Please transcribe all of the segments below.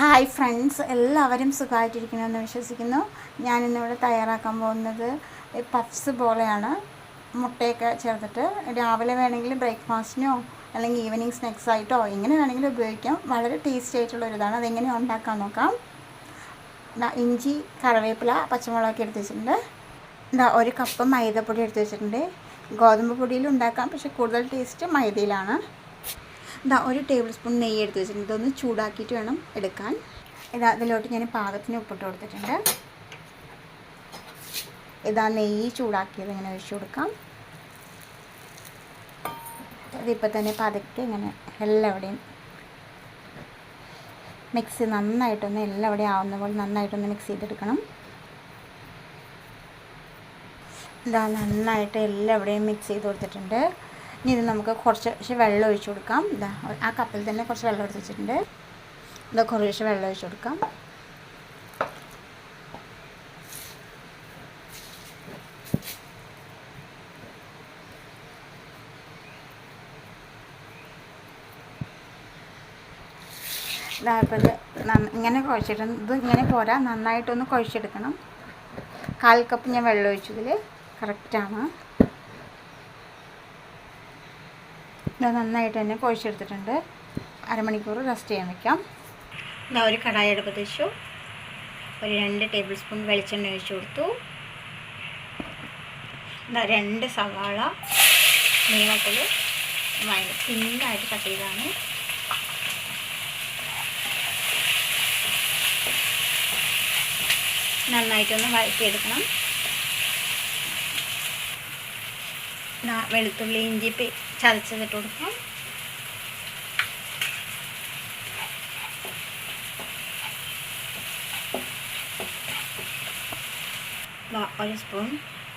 Hi friends എല്ലാവരും സുഖമായിട്ടിരിക്കണമെന്ന് വിശ്വസിക്കുന്നു. ഞാനിന്നിവിടെ തയ്യാറാക്കാൻ പോകുന്നത് പഫ്സ് പോലെയാണ്. മുട്ടയൊക്കെ ചേർത്തിട്ട് രാവിലെ വേണമെങ്കിൽ ബ്രേക്ക്ഫാസ്റ്റിനോ അല്ലെങ്കിൽ ഈവനിങ് സ്നാക്സ് ആയിട്ടോ എങ്ങനെ വേണമെങ്കിലും ഉപയോഗിക്കാം. വളരെ ടേസ്റ്റി ആയിട്ടുള്ള ഒരു അതെങ്ങനെ ഉണ്ടാക്കാൻ നോക്കാം. ഇഞ്ചി കറിവേപ്പില പച്ചമുളകൊക്കെ എടുത്ത് വെച്ചിട്ടുണ്ട്. എന്താ ഒരു കപ്പ് മൈദപ്പൊടി എടുത്ത് വെച്ചിട്ടുണ്ട്. ഗോതമ്പ് പൊടിയിൽ ഉണ്ടാക്കാം. പക്ഷേ കൂടുതൽ ടേസ്റ്റ് മൈദയിലാണ്. ഇതാ ഒരു ടേബിൾ സ്പൂൺ നെയ്യ് എടുത്ത് വെച്ചിട്ടുണ്ട്. ഇതൊന്ന് ചൂടാക്കിയിട്ട് വേണം എടുക്കാൻ. ഇതാ അതിലോട്ട് ഞാൻ പാകത്തിന് ഉപ്പിട്ട് കൊടുത്തിട്ടുണ്ട്. ഇതാ നെയ്യ് ചൂടാക്കിയത് ഇങ്ങനെ ഒഴിച്ചു കൊടുക്കാം. ഇതിപ്പോൾ തന്നെ പതുക്കെ ഇങ്ങനെ എല്ലാവിടെയും മിക്സ് നന്നായിട്ടൊന്ന് എല്ലാവിടെയും ആവുന്ന പോലെ നന്നായിട്ടൊന്ന് മിക്സ് ചെയ്തെടുക്കണം. ഇതാ നന്നായിട്ട് എല്ലാവിടെയും മിക്സ് ചെയ്ത് കൊടുത്തിട്ടുണ്ട്. ഇനി ഇത് നമുക്ക് കുറച്ച് വെള്ളം ഒഴിച്ച് കൊടുക്കാം. ഇതാ ആ കപ്പിൽ തന്നെ കുറച്ച് വെള്ളം എടുത്ത് വെച്ചിട്ടുണ്ട്. ഇതാ കുറേശ്ശെ വെള്ളം ഒഴിച്ച് കൊടുക്കാം. ഇതാ ഇപ്പോൾ ഇത് നന്ന- ഇങ്ങനെ കുഴച്ചിട്ട് ഇത് ഇങ്ങനെ പോരാ നന്നായിട്ടൊന്ന് കുഴച്ചെടുക്കണം. കാൽ കപ്പ് ഞാൻ വെള്ളം ഒഴിച്ചതിൽ കറക്റ്റാണ് ഇത് നന്നായിട്ട് തന്നെ കുഴച്ചെടുത്തിട്ടുണ്ട്. അരമണിക്കൂർ റെസ്റ്റ് ചെയ്യാൻ വെക്കാം. ഇതാ ഒരു കടായി അടുപ്പത്ത് വെച്ചു. ഒരു രണ്ട് ടേബിൾ സ്പൂൺ വെളിച്ചെണ്ണ ഒഴിച്ചു കൊടുത്തു. ഇതാ രണ്ട് സവാള നീളത്തിൽ തിന്നായിട്ട് കട്ട് ചെയ്താണ് നന്നായിട്ടൊന്ന് വഴറ്റിയെടുക്കണം. വെളുത്തുള്ളി ഇഞ്ചി ചതച്ചതിട്ട് കൊടുക്കാം ഒരു സ്പൂൺ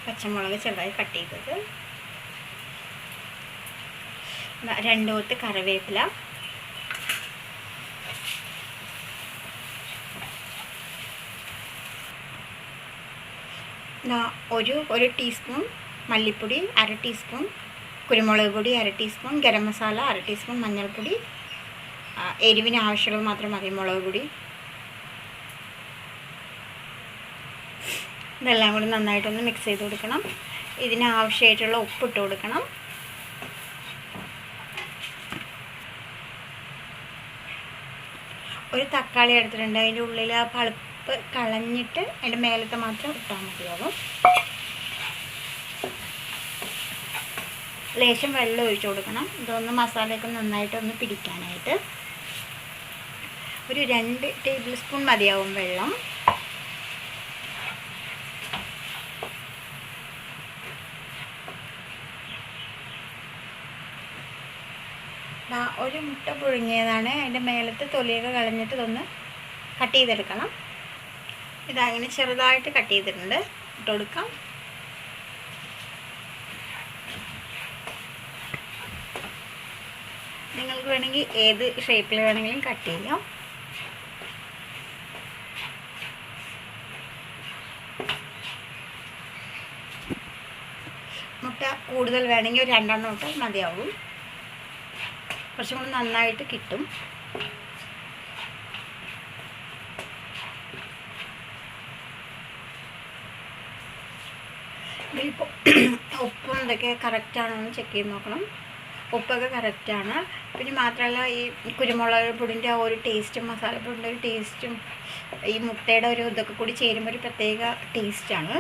പച്ചമുളക് ചെറുതായി കട്ട് ചെയ്തത്. ദാ കറിവേപ്പില. ഒരു ഒരു ടീസ്പൂൺ മല്ലിപ്പൊടി അര ടീസ്പൂൺ കുരുമുളക് പൊടി അര ടീസ്പൂൺ ഗരം മസാല അര ടീസ്പൂൺ മഞ്ഞൾപ്പൊടി എരിവിന് ആവശ്യമുള്ളത് മാത്രം മതി മുളക് പൊടി. ഇതെല്ലാം കൂടി നന്നായിട്ടൊന്ന് മിക്സ് ചെയ്ത് കൊടുക്കണം. ഇതിന് ആവശ്യമായിട്ടുള്ള ഉപ്പിട്ട് കൊടുക്കണം. ഒരു തക്കാളി എടുത്തിട്ടുണ്ട് അതിന്റെ ഉള്ളിൽ പളുപ്പ് കളഞ്ഞിട്ട് അതിന്റെ മേലത്തെ മാത്രം ഇട്ടാൽ മതിയാവും. ലേശം വെള്ളം ഒഴിച്ചു കൊടുക്കണം. ഇതൊന്ന് മസാലയൊക്കെ നന്നായിട്ടൊന്ന് പിടിക്കാനായിട്ട്. ഒരു രണ്ട് ടേബിൾ സ്പൂൺ മതിയാവും വെള്ളം. ഒരു മുട്ട പുഴുങ്ങിയതാണ്. അതിന്റെ മേലത്തെ തൊലിയൊക്കെ കളഞ്ഞിട്ട് ഇതൊന്ന് കട്ട് ചെയ്തെടുക്കണം. ഇതങ്ങനെ ചെറുതായിട്ട് കട്ട് ചെയ്തിട്ടുണ്ട്. ഇട്ട് കൊടുക്കാം. നിങ്ങൾക്ക് വേണമെങ്കിൽ ഏത് ഷേപ്പിൽ വേണമെങ്കിലും കട്ട് ചെയ്യാം. മുട്ട കൂടുതൽ വേണമെങ്കിൽ ഒരു രണ്ടെണ്ണം മുട്ട മതിയാവും. കുറച്ചും കൂടി നന്നായിട്ട് കിട്ടും. ഇതിലിപ്പോൾ ഉപ്പും ഇതൊക്കെ കറക്റ്റാണോ എന്ന് ചെക്ക് ചെയ്ത് നോക്കണം. ഉപ്പൊക്കെ കറക്റ്റാണ് പിന്നെ മാത്രമല്ല ഈ കുരുമുളക് പൊടിന്റെ ആ ഒരു ടേസ്റ്റും മസാലപ്പൊടിന്റെ ഒരു ടേസ്റ്റും ഈ മുട്ടയുടെ ഒരു ഇതൊക്കെ കൂടി ചേരുമ്പോൾ ഒരു പ്രത്യേക ടേസ്റ്റാണ്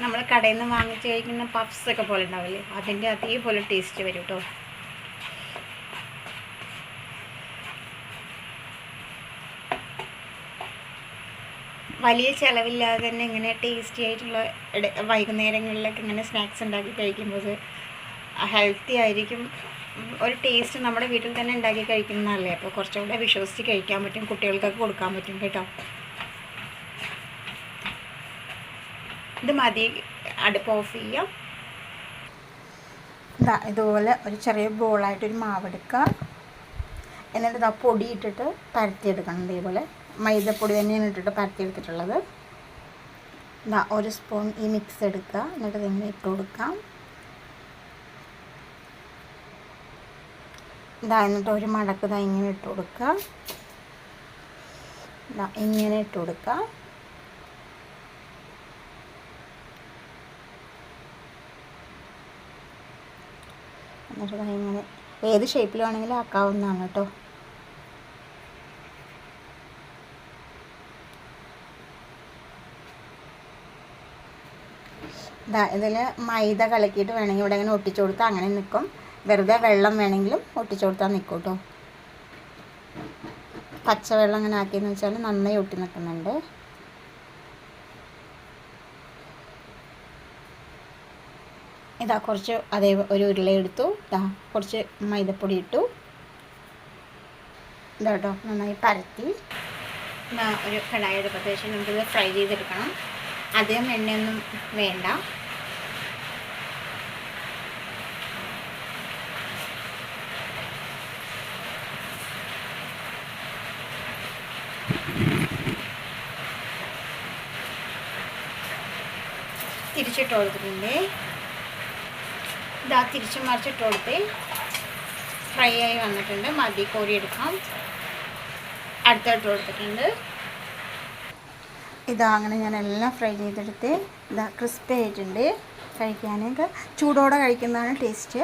നമ്മൾ കടയിൽ നിന്ന് വാങ്ങിച്ച് കഴിക്കുന്ന പഫ്സ് ഒക്കെ പോലെ ഉണ്ടാവില്ലേ? അതിന്റെ അതേപോലെ ടേസ്റ്റ് വരും കേട്ടോ വലിയ ചിലവില്ലാതെ തന്നെ ഇങ്ങനെ ടേസ്റ്റി ആയിട്ടുള്ള വൈകുന്നേരങ്ങളിലൊക്കെ ഇങ്ങനെ സ്നാക്സ് ഉണ്ടാക്കി കഴിക്കുമ്പോൾ ഹെൽത്തി ആയിരിക്കും. ഒരു ടേസ്റ്റ് നമ്മുടെ വീട്ടിൽ തന്നെ ഉണ്ടാക്കി കഴിക്കുന്നതല്ലേ? അപ്പോൾ കുറച്ചും കുറച്ചുകൂടെ വിശ്വസിച്ച് കഴിക്കാൻ പറ്റും കുട്ടികൾക്കൊക്കെ കൊടുക്കാൻ പറ്റും കേട്ടോ. ഇത് മതി. അടുപ്പ് ഓഫ് ചെയ്യാം. ഇതാ ഇതുപോലെ ഒരു ചെറിയ ബോളായിട്ടൊരു മാവെടുക്കുക എന്നിട്ട് ഇതാ പൊടി ഇട്ടിട്ട് പരത്തിയെടുക്കണം. ഇതേപോലെ മൈദപ്പൊടി തന്നെയാണ് ഇട്ടിട്ട് പരത്തിയെടുത്തിട്ടുള്ളത്. ഇതാ ഒരു സ്പൂൺ ഈ മിക്സ് എടുക്കുക. എന്നിട്ട് ഇതിങ്ങനെ ഇട്ട് കൊടുക്കാം. ഇതാ എന്നിട്ട് ഒരു മടക്ക് ഇതാ ഇങ്ങനെ ഇട്ട് കൊടുക്കുക ഇങ്ങനെ ഇട്ട് കൊടുക്കുക എന്നിട്ട് ഇങ്ങനെ ഏത് ഷേപ്പിൽ വേണമെങ്കിലും ആക്കാവുന്നതാണ് കേട്ടോ. ഇതാ ഇതിൽ മൈദ കലക്കിയിട്ട് വേണമെങ്കിൽ ഇവിടെ ഇങ്ങനെ ഒട്ടിച്ചു കൊടുത്താൽ അങ്ങനെ നിൽക്കും വെറുതെ വെള്ളം വേണമെങ്കിലും ഒട്ടിച്ചു കൊടുത്താൽ നിൽക്കും കേട്ടോ പച്ചവെള്ളം അങ്ങനെ ആക്കിയെന്ന് വെച്ചാൽ നന്നായി ഒട്ടി നിൽക്കുന്നുണ്ട്. ഇതാ കുറച്ച് അതേ ഒരു ഉരുള എടുത്തു. ഇതാ കുറച്ച് മൈദപ്പൊടി ഇട്ടു. ഇതാട്ടോ നന്നായി പരത്തി. ഒരു കടായി എടുക്കത്തെ നമുക്കിത് ഫ്രൈ ചെയ്തെടുക്കണം. അധികം എണ്ണയൊന്നും വേണ്ട. തിരിച്ചിട്ട് കൊടുത്തിട്ടുണ്ട് ഇതാ തിരിച്ചും മറിച്ചിട്ട് കൊടുത്ത് ഫ്രൈ ആയി വന്നിട്ടുണ്ട്. മതി കോരി എടുക്കാം. അടുത്തോട്ട് കൊടുത്തിട്ടുണ്ട് ഇതാ അങ്ങനെ ഞാൻ എല്ലാം ഫ്രൈ ചെയ്തെടുത്ത് ഇതാ ക്രിസ്പി ആയിട്ടുണ്ട്. കഴിക്കാനൊക്കെ ചൂടോടെ കഴിക്കുന്നതാണ് ടേസ്റ്റ്